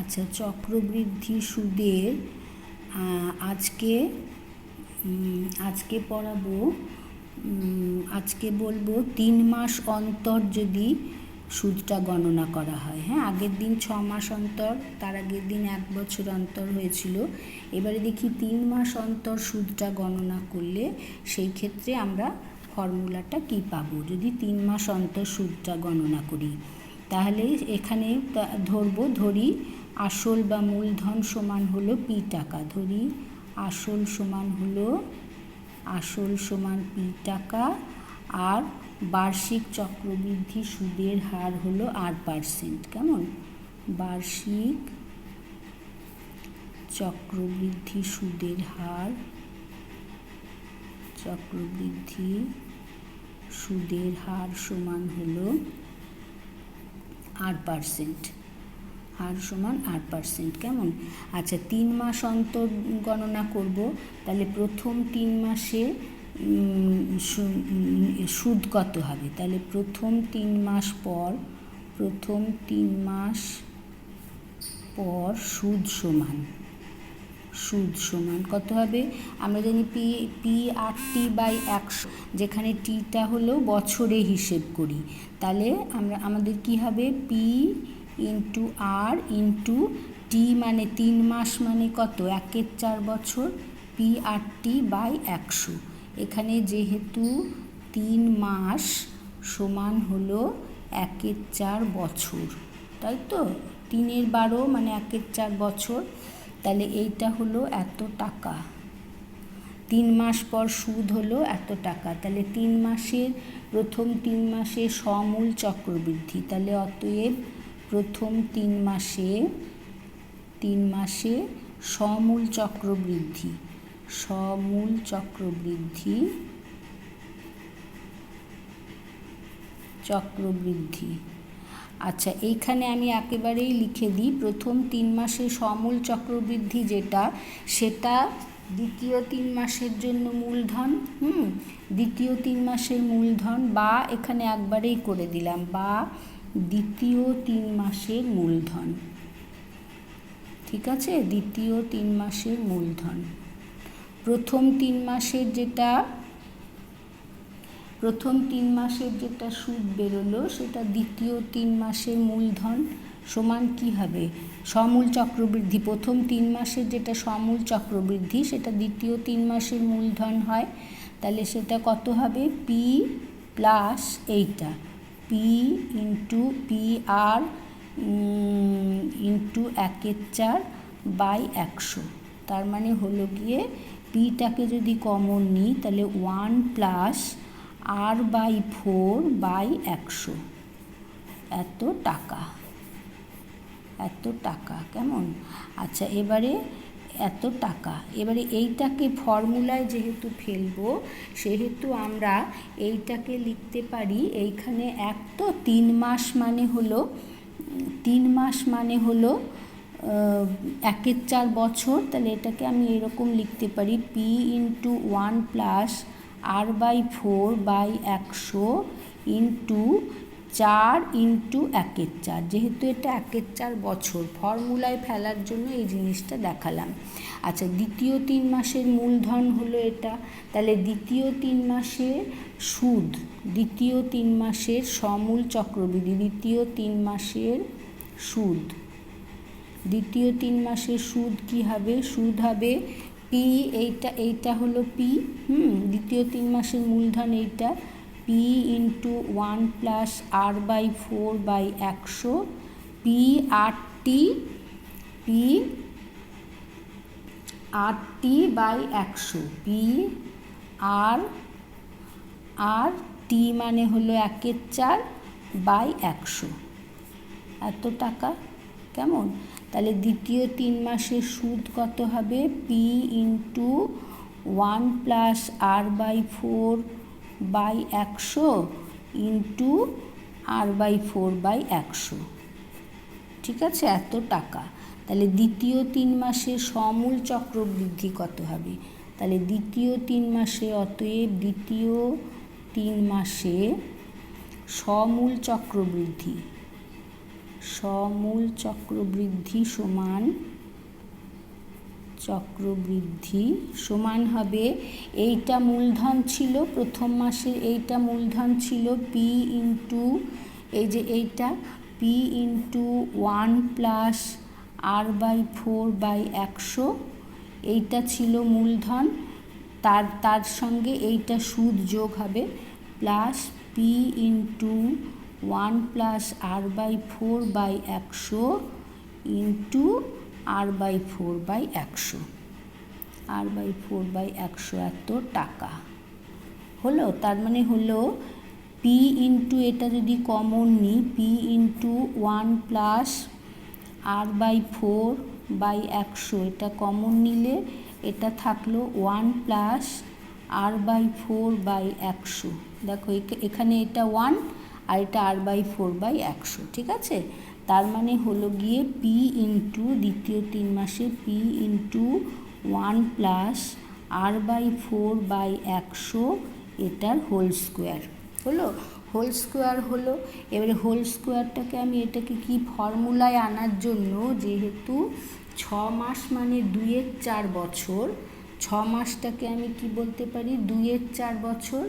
আচ্ছা চক্রবৃদ্ধি সুদের আজকে আজকে পড়াবো আজকে বলব তিন মাস অন্তর যদি সুদটা গণনা করা হয়। হ্যাঁ আগের দিন ছ মাস অন্তর, তার আগের দিন এক বছর অন্তর হয়েছিল। এবারে দেখি তিন মাস অন্তর সুদটা গণনা করলে সেই ক্ষেত্রে আমরা ফর্মুলাটা কি পাবো? যদি তিন মাস অন্তর সুদটা গণনা করি, তাহলে এখানে ধরবো, ধরি আসল বা মূলধন সমান হলো পি টাকা। ধরি আসল সমান হলো, আসল সমান পি টাকা, আর বার্ষিক চক্রবৃদ্ধি সুদের হার হলো আট পার্সেন্ট। কেমন? বার্ষিক চক্রবৃদ্ধি সুদের হার, চক্রবৃদ্ধি সুদের হার সমান হলো আট পার্সেন্ট। হার সমান আট পার্সেন্ট কেমন? আচ্ছা তিন মাস অন্তর গণনা করব, তাহলে প্রথম তিন মাসে সুদ কত হবে? তাহলে প্রথম তিন মাস পর, প্রথম তিন মাস পর সুদ সমান সুদ সমান কত হবে? আমরা জানি P P R T by একশো, যেখানে টিটা হলো বছরে হিসেব করি, তাহলে আমরা, আমাদের কি হবে? P into R into T মানে তিন মাস মানে কত? একের চার বছর, পি আর টি বাই একশো। এখানে যেহেতু তিন মাস সমান হলো একের চার বছর, তাই তো? তিনের বারো মানে একের চার বছর, তাহলে এইটা হলো এত টাকা। তিন মাস পর সুদ হলো এত টাকা, তাহলে তিন মাসের, প্রথম তিন মাসে সমূল চক্রবৃদ্ধি, তাহলে অতএব প্রথম তিন মাসে তিন মাসে সমূল চক্রবৃদ্ধি সমূল চক্রবৃদ্ধি চক্রবৃদ্ধি। আচ্ছা এইখানে আমি একেবারেই লিখে দিই, প্রথম তিন মাসে সমূল চক্রবৃদ্ধি যেটা, সেটা দ্বিতীয় তিন মাসের জন্য মূলধন, হুম, দ্বিতীয় তিন মাসের মূলধন বা এখানে একবারেই করে দিলাম, বা দ্বিতীয় তিন মাসের মূলধন। ঠিক আছে? দ্বিতীয় তিন মাসের মূলধন। প্রথম তিন মাসের যেটা, প্রথম তিন মাসের যেটা সুদ বেরোলো, সেটা দ্বিতীয় তিন মাসের মূলধন সমান কি হবে? সমূল চক্রবৃদ্ধি। প্রথম তিন মাসের যেটা সমূল চক্রবৃদ্ধি, সেটা দ্বিতীয় তিন মাসের মূলধন হয়। তাহলে সেটা কত হবে? পি প্লাস এইটা। P into P R into একের চার বাই একশো। তার মানে হলো গিয়ে পিটাকে যদি কমন নিই, তাহলে one plus R by four by একশো। এত টাকা। এত টাকা, কেমন? আচ্ছা এবারে এত টাকা। এবারে এইটাকে ফর্মুলায় যেহেতু ফেলব, সেহেতু আমরা এইটাকে লিখতে পারি, এইখানে এক তো তিন মাস মানে হলো, তিন মাস মানে হলো একের চার বছর, তাহলে এটাকে আমি এরকম লিখতে পারি P into one plus R by four by একশো ইন্টু চার ইন্টু একের চার। যেহেতু এটা একের চার বছর ফর্মুলায় ফেলার জন্য এই জিনিসটা দেখালাম। আচ্ছা দ্বিতীয় তিন মাসের মূলধন হলো এটা। তাহলে দ্বিতীয় তিন মাসে সুদ, দ্বিতীয় তিন মাসের সমূল চক্রবৃদ্ধি, দ্বিতীয় তিন মাসের সুদ। দ্বিতীয় তিন মাসের সুদ কি হবে? সুদ হবে পি এইটা এইটা হলো পি হুম, দ্বিতীয় তিন মাসের মূলধন এইটা P into one plus R by four by একশো P R T P R T by একশো পি আর আর টি মানে হলো একের চার বাই একশো। এত টাকা? কেমন? তাহলে দ্বিতীয় তিন মাসের সুদ কত হবে? P into one plus R by four by একশো into R by four by একশো। ঠিক আছে? এত টাকা। তাহলে দ্বিতীয় তিন মাসে সমূল চক্রবৃদ্ধি কত হবে? তাহলে দ্বিতীয় তিন মাসে অতএব দ্বিতীয় তিন মাসে সমূল চক্রবৃদ্ধি সমূল চক্রবৃদ্ধি সমান চক্রবৃদ্ধি সমান হবে। এইটা মূলধন ছিল, প্রথম মাসের এইটা মূলধন ছিল পি ইন্টু এই যে এইটা P into one plus R by four by একশো, এইটা ছিল মূলধন। তার তার সঙ্গে এইটা সুদ যোগ হবে plus P into one plus R by four by একশো into R by four by একশো। আর বাই ফোর বাই একশো এত টাকা। হলো? তার মানে হলো পি ইন্টু এটা যদি কমন নিই P into one plus R by four by একশো, এটা কমন নিলে এটা থাকল one plus R by four by একশো। দেখো এখানে এটা ওয়ান আর এটা আর বাই ফোর বাই একশো, ঠিক আছে? তার মানে হলো গিয়ে পি ইন্টু দ্বিতীয় তিন মাসে P into one plus R by four by একশো, এটার হোল স্কোয়ার হলো? হোল স্কোয়ার হলো। এবারে হোল স্কোয়ারটাকে আমি এটাকে কি ফর্মুলায় আনার জন্য, যেহেতু ছ মাস মানে দুইয়ের চার বছর, ছ মাসটাকে আমি কি বলতে পারি? দুইয়ের চার বছর।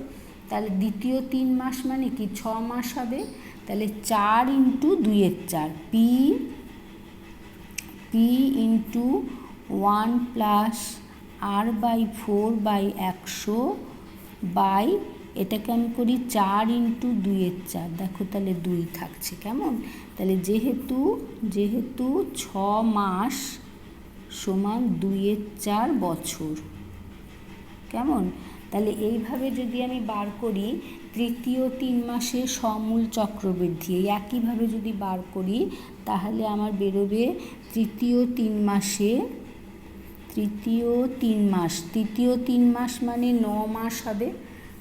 তাহলে দ্বিতীয় তিন মাস মানে কি? ছ মাস হবে। তাহলে চার ইন্টু দুইয়ের চার, P P into one plus R by four by একশো বাই, এটাকে আমি করি চার ইন্টু দুইয়ের চার। দেখো তাহলে দুই থাকছে কেমন? তাহলে যেহেতু যেহেতু ছ মাস সমান দুইয়ের চার বছর, কেমন? তাহলে এইভাবে যদি আমি বার করি তৃতীয় তিন মাসে সমূল চক্রবৃদ্ধি। এই একইভাবে যদি বার করি, তাহলে আমার বেরোবে তৃতীয় তিন মাসে, তৃতীয় তিন মাস। তৃতীয় তিন মাস মানে ন মাস হবে।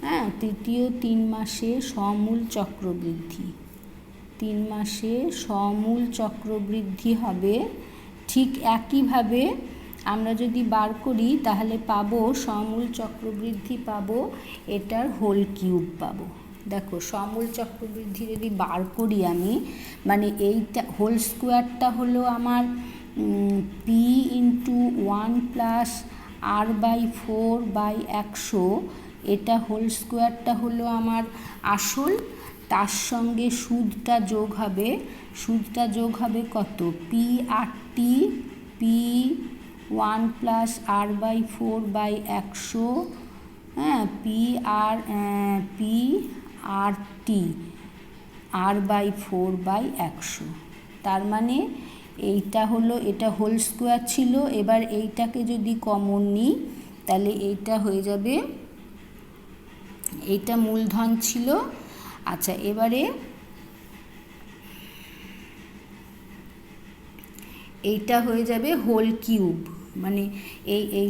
হ্যাঁ তৃতীয় তিন মাসে সমূল চক্রবৃদ্ধি। তিন মাসে সমূল চক্রবৃদ্ধি হবে। ঠিক একইভাবে আমরা যদি বার করি, তাহলে পাবো সমূল চক্রবৃদ্ধি পাবো, এটার হোল কিউব পাবো। দেখো, সমূল চক্রবৃদ্ধি যদি বার করি আমি মানে এইটা হোল স্কোয়ারটা হলো আমার P into one plus R by four by একশো, এটা হোল স্কোয়ারটা হলো আমার আসল, তার সঙ্গে সুদটা যোগ হবে সুদটা যোগ হবে কত? পি আটটি P one plus R by four by একশো হ্যাঁ P R P R T R by four by একশো। তার মানে এইটা হলো, এটা হোল স্কোয়ার ছিল, এবার এইটাকে যদি কমন নিই, তাহলে এইটা হয়ে যাবে, এইটা মূলধন ছিল। আচ্ছা এবারে এইটা হয়ে যাবে হোল কিউব। মানে এই এই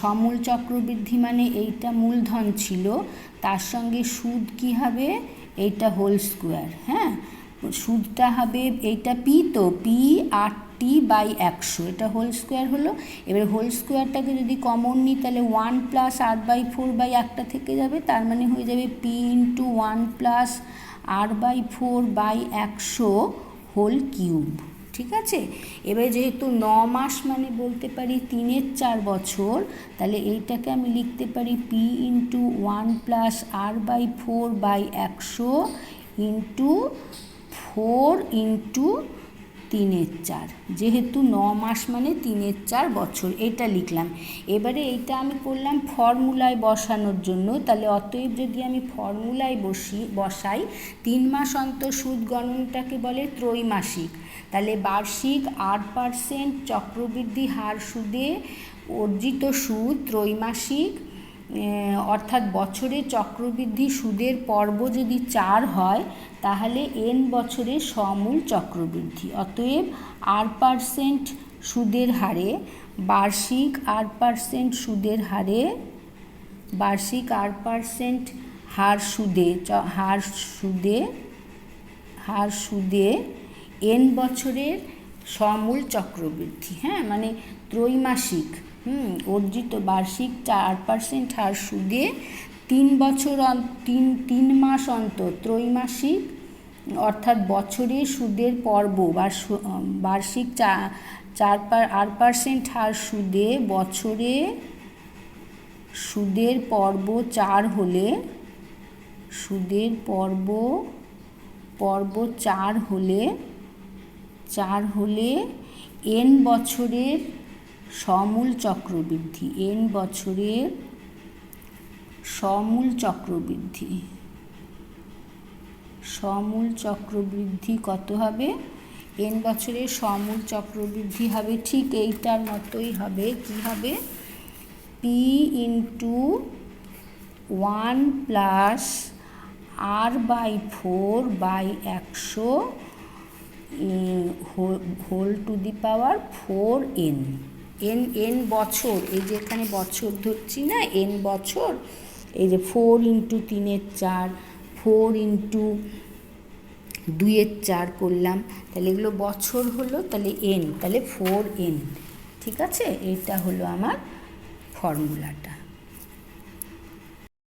সমূল চক্রবৃদ্ধি মানে এইটা মূলধন ছিল, তার সঙ্গে সুদ কি হবে? এইটা হোল স্কোয়ার হ্যাঁ? সুদটা হবে, এইটা পি তো পি আর টি বাই একশো, এটা হোল স্কোয়ার হলো। এবার হোল স্কোয়ারটাকে যদি কমন নিই, তাহলে one plus R by four by একটা থেকে যাবে, তার মানে হয়ে যাবে P into one plus R by four by একশো হোল কিউব। ঠিক আছে? এবারে যেহেতু ন মাস মানে বলতে পারি তিনের চার বছর, তাহলে এইটাকে আমি লিখতে পারি P into one plus R by four by একশো ইন্টু ফোর ইন্টু তিনের চার। যেহেতু ন মাস মানে তিনের চার বছর, এটা লিখলাম। এবারে এইটা আমি করলাম ফর্মুলায় বসানোর জন্য, তাহলে অতএব যদি আমি ফর্মুলায় বসি, বসাই, তিন মাস অন্তর সুদ গণনটাকে বলে ত্রৈমাসিক। তাহলে বার্ষিক আট পারসেন্ট চক্রবৃদ্ধি হার সুদে অর্জিত সুদ ত্রৈমাসিক অর্থাৎ বছরে চক্রবৃদ্ধি সুদের পর্ব যদি চার হয়, তাহলে এন বছরে সমূল চক্রবৃদ্ধি। অতএব আর পারসেন্ট সুদের হারে, বার্ষিক আর পারসেন্ট সুদের হারে, বার্ষিক আর পারসেন্ট হার সুদে হার সুদে হার সুদে এন বছরের সমূল চক্রবৃদ্ধি হ্যাঁ? মানে ত্রৈমাসিক, হুম? অর্জিত বার্ষিক চার পার্সেন্ট হার সুদে তিন বছর তিন তিন মাস অন্তর ত্রৈমাসিক, অর্থাৎ বছরে সুদের পর্ব বা বার্ষিক চা, চার আট পার্সেন্ট হার সুদে বছরে সুদের পর্ব চার হলে, সুদের পর্ব পর্ব চার হলে চার হলে এন বছরের সমূল চক্রবৃদ্ধি এন বছরের সমূল চক্রবৃদ্ধি। সমূল চক্রবৃদ্ধি কত হবে? এন বছরের সমূল চক্রবৃদ্ধি হবে ঠিক এইটার মতোই হবে। কি হবে? P into one plus R by four by একশো whole to the power four N N N বছর, এই যে এখানে বছর ধরছি না এন বছর, এই যে ফোর ইন্টু তিনের চার ফোর ইন্টু দুইয়ের চার করলাম, তাহলে এগুলো বছর হলো, তাহলে এন তাহলে ফোর এন ঠিক আছে? এটা হলো আমার ফর্মুলাটা